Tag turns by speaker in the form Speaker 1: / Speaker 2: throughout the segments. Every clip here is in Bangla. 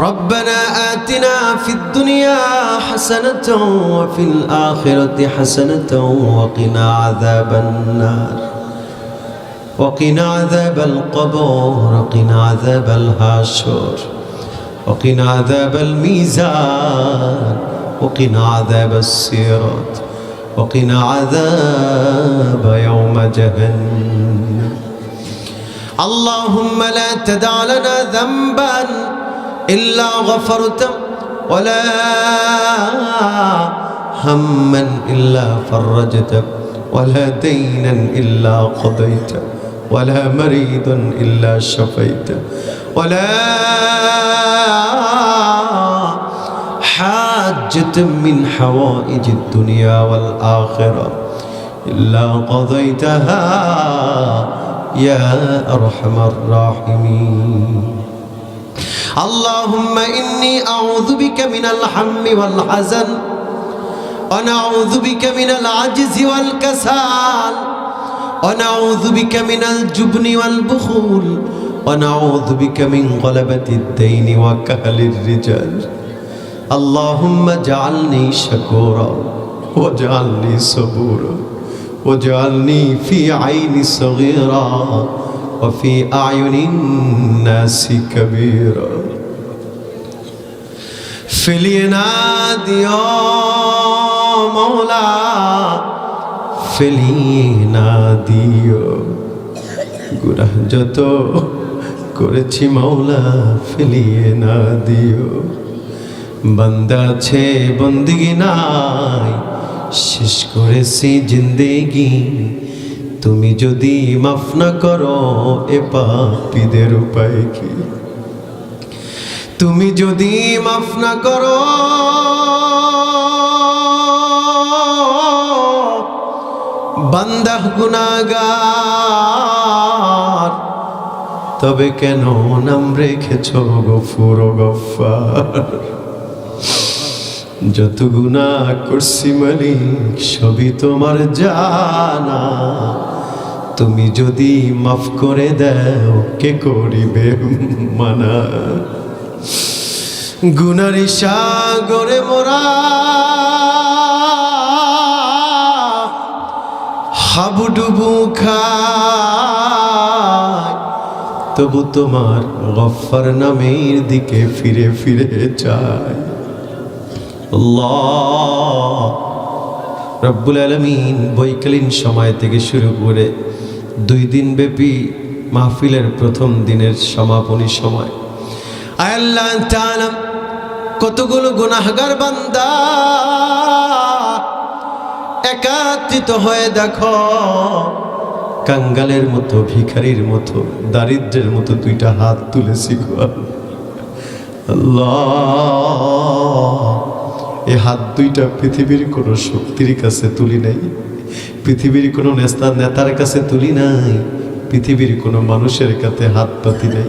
Speaker 1: ربنا آتنا في الدنيا حسنة وفي الآخرة حسنة وقنا عذاب النار. وقنا عذاب القبر وقنا عذاب الحشر وقنا عذاب الميزان وقنا عذاب الصراط وقنا عذاب يوم جهنم. اللهم لا تدع لنا ذنبا. إلا غفرته ولا هما إلا فرجته ولا دينا إلا قضيته ولا مريضا إلا شفيته ولا حاجة من حوائج الدنيا والآخرة إلا قضيتها يا أرحم الراحمين. اللهم إني أعوذ بك من الهم والحزن ونعوذ بك من العجز والكسال ونعوذ بك من الجبن والبخول ونعوذ بك من غلبة الدين وكهل الرجال. اللهم اجعلني شكورا واجعلني صبورا واجعلني في عين صغيرا وفي أعين الناس كبيرا. ফেলিয়ে না দিও মৌলা, ফেলিয়ে না দিও। গুরা যত করেছি মৌলা, ফেলিয়ে না দিও। বন্দা আছে, বন্দিগি নাই, শেষ করেছি জিন্দেগি। তুমি যদি মাফ না করো এ পাপীদের উপায় কি? তুমি যদি মাফ না করো, বান্দা গুনাগার, তবে কেন নাম রেখেছ গফুর গফার যত গুণা করছি মালিক, সবই তোমার জানা। তুমি যদি মাফ করে দাও, কে করিবে মানা? গুনারি সাগরে মোরা হাবুডুবু খায়। তবু তোমার গফার নামের দিকে ফিরে ফিরে আল্লাহ। রব্বুল আলমিন বৈকালীন সময় থেকে শুরু করে দুই দিন ব্যাপী মাহফিলের প্রথম দিনের সমাপনী সময় আল্লাহ কতগুলো গুনাহগার বান্দা। একাত্রিত হয়ে দেখো, কাঙ্গালের মতো, ভিখারির মতো, দারিদ্রের মতো দুইটা হাত তুলেছি গো আল্লাহ এই হাত দুইটা পৃথিবীর কোনো শক্তির কাছে তুলি নাই। পৃথিবীর কোনো নেতা নেতার কাছে তুলি নাই। পৃথিবীর কোনো মানুষের কাছে হাত পাতি নাই।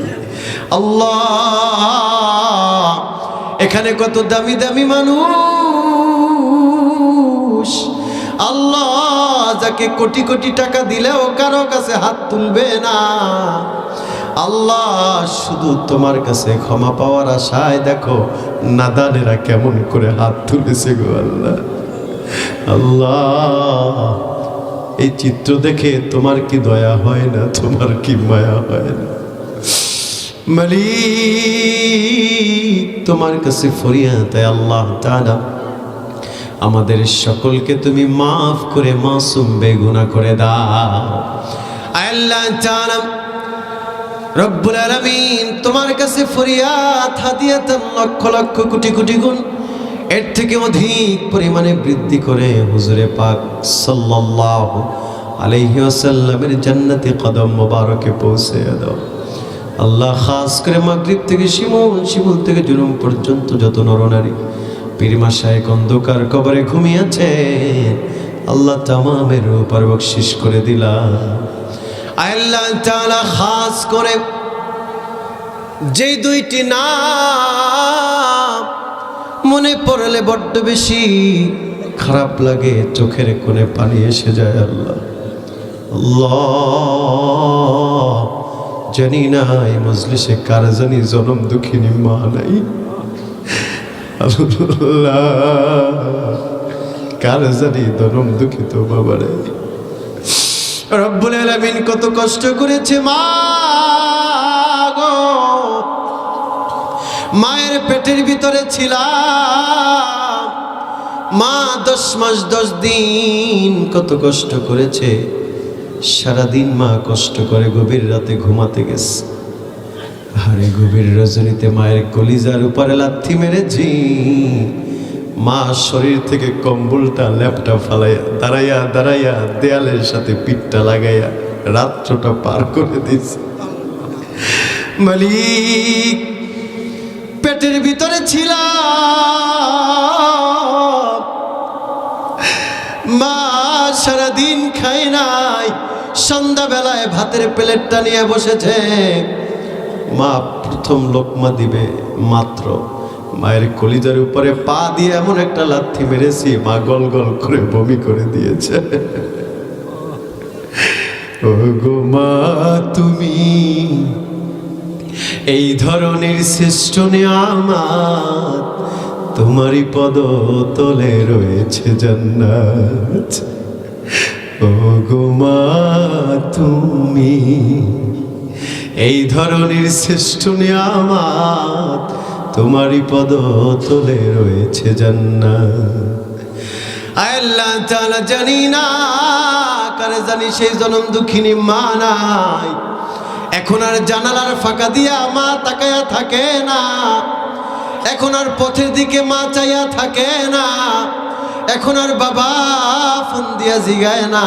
Speaker 1: আল্লাহ, এখানে কত দামি দামি মানুষ। আল্লাহ, যাকে কোটি কোটি টাকা দিলেও কারও কাছে হাত তুলবে না। আল্লাহ, শুধু তোমার কাছে ক্ষমা পাওয়ার আশায় দেখো, নাদানেরা কেমন করে হাত তুলেছে গো আল্লাহ। আল্লাহ। এই চিত্র দেখে তোমার কি দয়া হয় না? তোমার কি মায়া হয় না? মালিক, তোমার কাছে ফরিয়াদ আল্লাহ তাআলা। আমাদের সকলকে তুমি মাফ করে মাসুম বেগুনা করে দাও। আল্লাহ রব্বুল আলামিন তোমার কাছে ফরিয়াদ হাদিয়াতান লক্ষ লক্ষ কোটি কোটি গুণ এর থেকে অধিক পরিমাণে বৃদ্ধি করে হুজুরে পাক সাল্লাল্লাহু আলাইহি ওয়াসাল্লামের জান্নাতি কদম মোবারকে পৌঁছে দাও। আল্লাহ খাস করে মাগরিব থেকে শিমুল শিমুল থেকে জুলুম পর্যন্ত যত নরনারী পীরমা শায়েক অন্ধকার কবরে ঘুমিয়েছে আল্লাহ তামামের উপর বকশিস করে দিলাম। আল্লাহ তাআলা, খাস করে যেই দুইটি নাম মনে পড়লে বড্ড বেশি খারাপ লাগে, চোখের কোণে পানি এসে যায় আল্লাহ। জানি না এই মজলিসে কার জানি জনম দুঃখিনী মা নাই। কার জানি জনম দুঃখিত বাবা নাই। রব্বুল আলামিন কত কষ্ট করেছে মা। মায়ের পেটের ভিতরে ছিলাম। মা দশ মাস, দশ দিন কত কষ্ট করেছে। সারাদিন মা কষ্ট করে গভীর রাতে ঘুমাতে গেছে। আরে গভীর রজনীতে মায়ের কলিজার উপরে লাথি মেরেছি। মা শরীর থেকে কম্বলটা, ল্যাপটা ফালাইয়া, দাঁড়াইয়া দাঁড়াইয়া দেয়ালের সাথে পিঠটা লাগাইয়া রাত্রটা পার করে দিছে মালিক পেটের ভিতরে ছিলাম। মা সারাদিন খাই নাই। সন্ধ্যাবেলায় ভাতের প্লেটটা নিয়ে বসেছে। মা প্রথম লোকমা দিবে মাত্র। মায়ের কলিজার উপরে পা দিয়ে এমন একটা লাথি মেরেছি, মা গল গল করে বমি করে দিয়েছে। ও গো মা, তুমি এই ধরনের শ্রেষ্ঠ নিয়ামাত তোমারই পদ তলে রয়েছে জান্নাত। ও গো মা, তুমি এই ধরনের শ্রেষ্ঠ নিয়ামাত তোমারই পদ তলে রয়েছে জান্নাত। জানি না, কারে জানি সেই জনম দুঃখিনী মা নাই। এখন আর জানালার ফাঁকা দিয়া মা তাকায়া থাকে না। এখন আর পথের দিকে মা চাইয়া থাকে না। এখন আর বাবা ফোন দিয়া জিগায় না।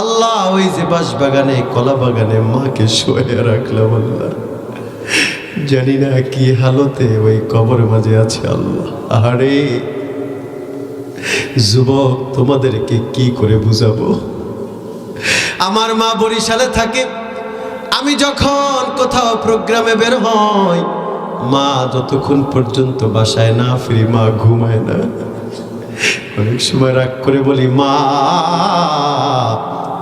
Speaker 1: আল্লাহ ওই যে বাস বাগানে কলা বাগানে মাকে শোয়ে রাখলাম আল্লাহ জানি না কি হালতে ওই কবর মাঝে আছে আল্লাহ। আরে যুবক তোমাদেরকে কি করে বুঝাবো? আমার মা বরিশালে থাকে। আমি যখন কোথাও প্রোগ্রামে বের হই, মা যতক্ষণ পর্যন্ত বাসায় না ফিরি, মা ঘুমায় না। অনেক সময় রাগ করে বলি, মা,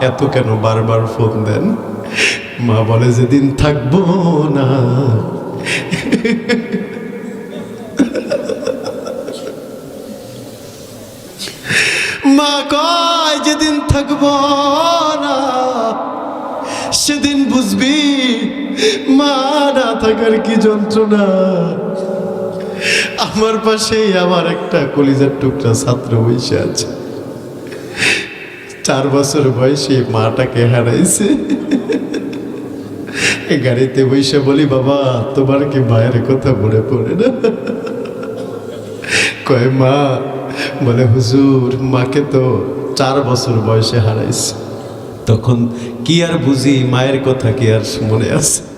Speaker 1: এত কেন বারবার ফোন দেন? মা বলে, যেদিন থাকব না। মা কয়, যেদিন থাকব না। সেদিন বুঝবি, মা না থাকার কি যন্ত্রণা? আমার পাশেই আমার একটা কলিজার টুকরা ছাত্র বসে আছে। চার বছর বয়সে মাটাকে হারাইছে। গাড়িতে বসে বলি, বাবা, তোমার কি মায়ের কথা মনে পড়ে না? কয়, মা। বলে, হুজুর, মাকে তো চার বছর বয়সে হারাইছে। তখন কি আর বুঝি মায়ের কথা কি আর মনে আছে?